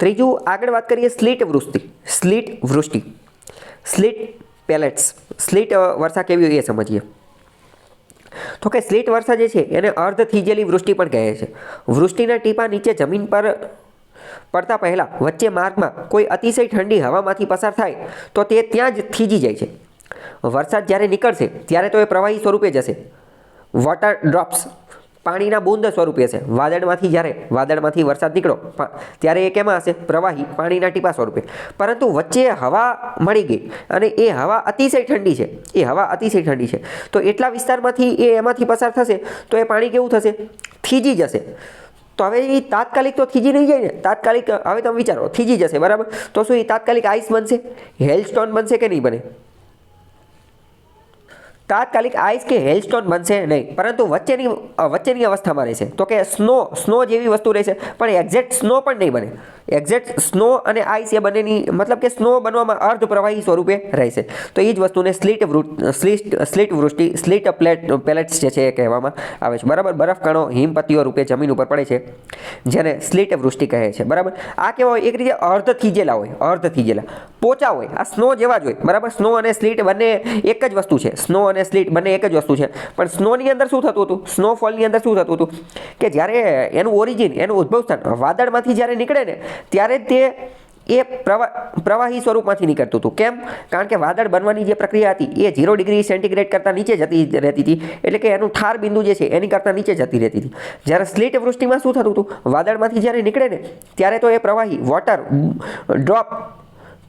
ત્રીજું આગળ વાત કરીએ સ્લીટ વૃષ્ટિ સ્લીટ વૃષ્ટિ. સ્લીટ પેલેટ્સ, સ્લીટ વર્ષા કેવી હોય એ સમજીએ. તો કે સ્લીટ વર્ષા જે છે એને અર્ધ થીજેલી વૃષ્ટિ પણ કહે છે. વૃષ્ટિના ટીપા નીચે જમીન પર પડતા પહેલાં વચ્ચે માર્ગમાં કોઈ અતિશય ઠંડી હવામાંથી પસાર થાય તો તે ત્યાં જ થીજી જાય છે. વરસાદ જ્યારે નીકળશે ત્યારે તો એ પ્રવાહી સ્વરૂપે જશે. વોટર ડ્રોપ્સ પાણીના બુંદ સ્વરૂપે છે વાદળમાંથી જ્યારે વાદળમાંથી વરસાદ નીકળો ત્યારે એ કેમાં હશે? પ્રવાહી, પાણીના ટીપા સ્વરૂપે. પરંતુ વચ્ચે હવા મળી ગઈ અને એ હવા અતિશય ઠંડી છે. એ હવા અતિશય ઠંડી છે. તો એટલા વિસ્તારમાંથી એ એમાંથી પસાર થશે, તો એ પાણી કેવું થશે? થીજી જશે. તો હવે એ તાત્કાલિક તો થીજી નહીં જાય ને? તાત્કાલિક, હવે તમે વિચારો, થીજી જશે, બરાબર? તો શું એ તાત્કાલિક આઈસ બનશે? હેલસ્ટોન બનશે કે નહીં બને? તાત્કાલિક આઈસ કે હેલસ્ટોન બનશે નહીં. પરંતુ વચ્ચેની વચ્ચેની અવસ્થામાં રહેશે. તો કે સ્નો સ્નો જેવી વસ્તુ રહેશે, પણ એક્ઝેક્ટ સ્નો પણ નહીં બને. એક્ઝેક્ટ સ્નો અને આઈસ એ બંનેની મતલબ કે સ્નો બનવામાં અર્ધ પ્રવાહી સ્વરૂપે રહેશે. તો એ જ વસ્તુને સ્લીટ સ્લીટ સ્લીટ વૃષ્ટિ સ્લીટ પ્લેટ પેલેટ્સ જે છે એ કહેવામાં આવે છે. બરાબર? બરફ કણો હિમપત્તીઓ રૂપે જમીન ઉપર પડે છે, જેને સ્લીટ વૃષ્ટિ કહે છે. બરાબર? આ કેવા હોય? એક રીતે અર્ધ થીજેલા હોય, અર્ધ થીજેલા. પોચા હોય, આ સ્નો જેવા જ હોય. બરાબર? સ્નો અને સ્લીટ બંને એક જ વસ્તુ છે. સ્નો અને સ્લીટ બંને એક જ વસ્તુ છે. પણ સ્નોની અંદર શું થતું હતું? સ્નોફોલની અંદર શું થતું હતું? કે જ્યારે એનું ઓરિજિન એનું ઉદ્ભવ સ્થાન વાદળમાંથી જ્યારે નીકળે ને ત્યારે તે એ પ્રવા, પ્રવાહી સ્વરૂપમાંથી નીકળતું હતું. કેમ? કારણ કે વાદળ બનવાની જે પ્રક્રિયા હતી, એ ઝીરો ડિગ્રી સેન્ટીગ્રેડ કરતાં નીચે જતી રહેતી હતી. એટલે કે એનું ઠાર બિંદુ જે છે, એની કરતાં નીચે જતી રહેતી હતી. જ્યારે સ્લીટ વૃષ્ટિમાં શું થતું હતું? વાદળમાંથી જ્યારે નીકળે ને, ત્યારે તો એ પ્રવાહી વોટર ડ્રોપ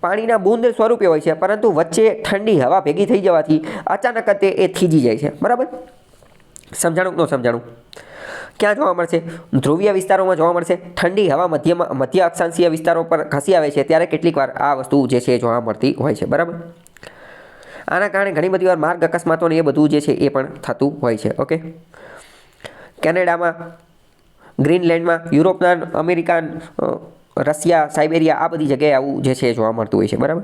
પાણીના બૂંદ સ્વરૂપે હોય છે, પરંતુ વચ્ચે ઠંડી હવા ભેગી થઈ જવાથી અચાનક તે એ થીજી જાય છે. બરાબર? સમજાણું ન સમજાણું? ક્યાં જોવા મળશે? ધ્રુવીય વિસ્તારોમાં જોવા મળશે. ઠંડી હવા મધ્યમાં, મધ્ય અક્ષાંશીય વિસ્તારો પર ખસી આવે છે. ત્યારે કેટલીક વાર આ વસ્તુ જે છે જોવા મળતી હોય છે. બરાબર? આના કારણે ઘણી બધી વાર માર્ગ અકસ્માતો ને એ બધું જે છે એ પણ થતું હોય છે. ઓકે? કેનેડામાં, ગ્રીનલેન્ડમાં, યુરોપના, અમેરિકા રશિયા, સાઇબેરિયા આ બધી જગ્યાએ આવું જે છે જોવા મળતું હોય છે. બરાબર?